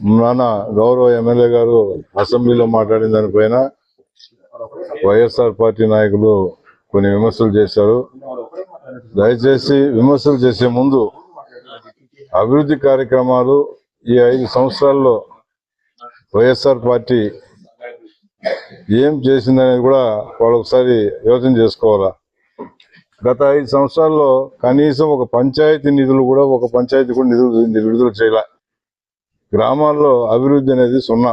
నాన్న గౌరవ ఎమ్మెల్యే గారు అసెంబ్లీలో మాట్లాడిన దానిపైన వైఎస్ఆర్ పార్టీ నాయకులు కొన్ని విమర్శలు చేశారు. దయచేసి విమర్శలు చేసే ముందు అభివృద్ధి కార్యక్రమాలు ఈ ఐదు సంవత్సరాల్లో వైఎస్ఆర్ పార్టీ ఏం చేసిందనేది కూడా వాళ్ళు ఒకసారి యోచన చేసుకోవాలా? గత ఐదు సంవత్సరాల్లో కనీసం ఒక పంచాయతీ నిధులు కూడా ఒక పంచాయతీ కూడా నిధులు విడుదల చేయాలి. గ్రామాల్లో అభివృద్ధి అనేది సున్నా.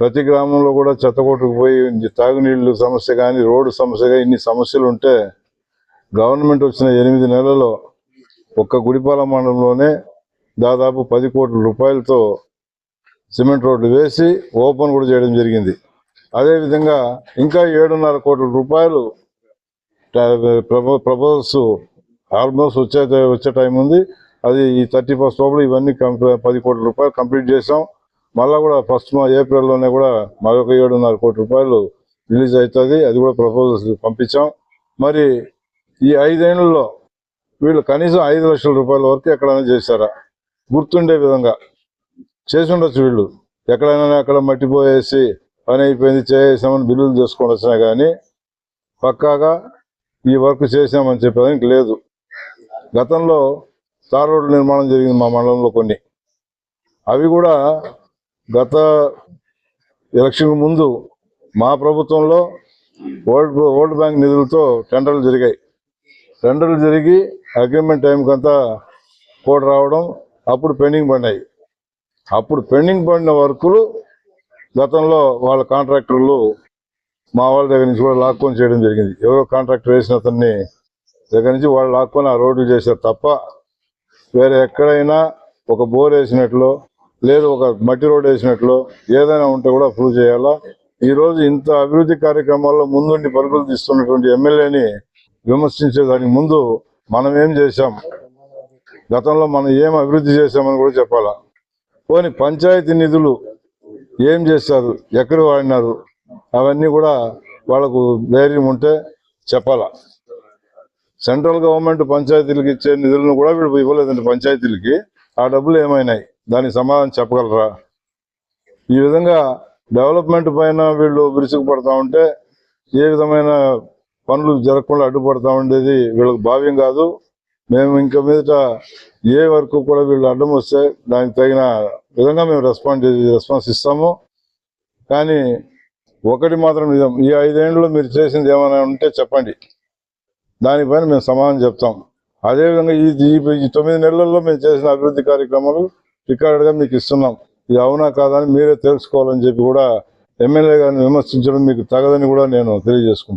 ప్రతి గ్రామంలో కూడా చెత్తకొట్టుకుపోయి తాగునీళ్ళు సమస్య కానీ రోడ్డు సమస్య కానీ ఇన్ని సమస్యలు ఉంటే గవర్నమెంట్ వచ్చిన ఎనిమిది నెలల్లో ఒక్క గుడిపాల మండలంలోనే దాదాపు పది కోట్ల రూపాయలతో సిమెంట్ రోడ్లు వేసి ఓపెన్ కూడా చేయడం జరిగింది. అదేవిధంగా ఇంకా ఏడున్నర కోట్ల రూపాయలు ప్రపోజల్స్ ఆల్మోస్ట్ వచ్చే వచ్చే టైం ఉంది. అది ఈ థర్టీ ఫస్ట్ లోపల ఇవన్నీ కంప్లీ- పది కోట్ల రూపాయలు కంప్లీట్ చేసాం మళ్ళీ కూడా ఫస్ట్ మా ఏప్రిల్లోనే కూడా మరొక ఏడున్నర కోట్ల రూపాయలు రిలీజ్ అవుతుంది. అది కూడా ప్రపోజల్స్ పంపించాం. మరి ఈ ఐదేళ్ళలో వీళ్ళు కనీసం ఐదు లక్షల రూపాయల వరకు ఎక్కడైనా చేశారా? గుర్తుండే విధంగా చేసి ఉండొచ్చు వీళ్ళు. ఎక్కడైనా అక్కడ మట్టిపోయేసి పని అయిపోయింది చేసామని బిల్లులు చేసుకొని వచ్చినా కానీ పక్కాగా ఈ వర్క్ చేసామని చెప్పేదానికి లేదు. గతంలో తార్ రోడ్ల నిర్మాణం జరిగింది మా మండలంలో కొన్ని. అవి కూడా గత ఎలక్షన్ ముందు మా ప్రభుత్వంలో వరల్డ్ వరల్డ్ బ్యాంక్ నిధులతో టెండర్లు జరిగాయి. టెండర్లు జరిగి అగ్రిమెంట్ టైంకి అంతా కోడ్ రావడం అప్పుడు పెండింగ్ పడినాయి. అప్పుడు పెండింగ్ పడిన వర్కులు గతంలో వాళ్ళ కాంట్రాక్టర్లు మా వాళ్ళ దగ్గర నుంచి కూడా లాక్కొని చేయడం జరిగింది. ఎవరో కాంట్రాక్టర్ వేసిన అతన్ని దగ్గర నుంచి వాళ్ళు లాక్కొని ఆ రోడ్లు చేశారు తప్ప వేరే ఎక్కడైనా ఒక బోర్ వేసినట్లు లేదు ఒక మట్టి రోడ్ వేసినట్లు ఏదైనా ఉంటే కూడా ప్రూవ్ చేయాలా? ఈ రోజు ఇంత అభివృద్ధి కార్యక్రమాల్లో ముందుండి పరుగులు తీస్తున్నటువంటి ఎమ్మెల్యేని విమర్శించేదానికి ముందు మనం ఏం చేశాం? గతంలో మనం ఏం అభివృద్ధి చేశామని కూడా చెప్పాలా? పోనీ పంచాయతీ నిధులు ఏం చేశారు ఎక్కడ వాడినారు? అవన్నీ కూడా వాళ్ళకు ధైర్యం ఉంటే చెప్పాలా? సెంట్రల్ గవర్నమెంట్ పంచాయతీలకు ఇచ్చే నిధులను కూడా వీళ్ళు ఇవ్వలేదండి పంచాయతీలకి. ఆ డబ్బులు ఏమైనాయి? దానికి సమాధానం చెప్పగలరా? ఈ విధంగా డెవలప్మెంట్ పైన వీళ్ళు విరుచుకు పడతా ఉంటే ఏ విధమైన పనులు జరగకుండా అడ్డుపడతా ఉండేది వీళ్ళకి భావ్యం కాదు. మేము ఇంకా మీదట ఏ వరకు కూడా వీళ్ళు అడ్డం వస్తే దానికి తగిన విధంగా మేము రెస్పాండ్ రెస్పాన్స్ ఇస్తాము. కానీ ఒకటి మాత్రం నిజం ఈ ఐదేళ్ళలో మీరు చేసింది ఏమైనా ఉంటే చెప్పండి. దానిపైన మేము సమాధానం చెప్తాం. అదేవిధంగా ఈ ఈ- తొమ్మిది నెలల్లో మేము చేసిన అభివృద్ధి కార్యక్రమాలు రికార్డుగా మీకు ఇస్తున్నాం. ఇది అవునా కాదా అని మీరే తెలుసుకోవాలని చెప్పి కూడా ఎమ్మెల్యే గారిని విమర్శించడం మీకు తగదని కూడా నేను తెలియజేసుకుంటాను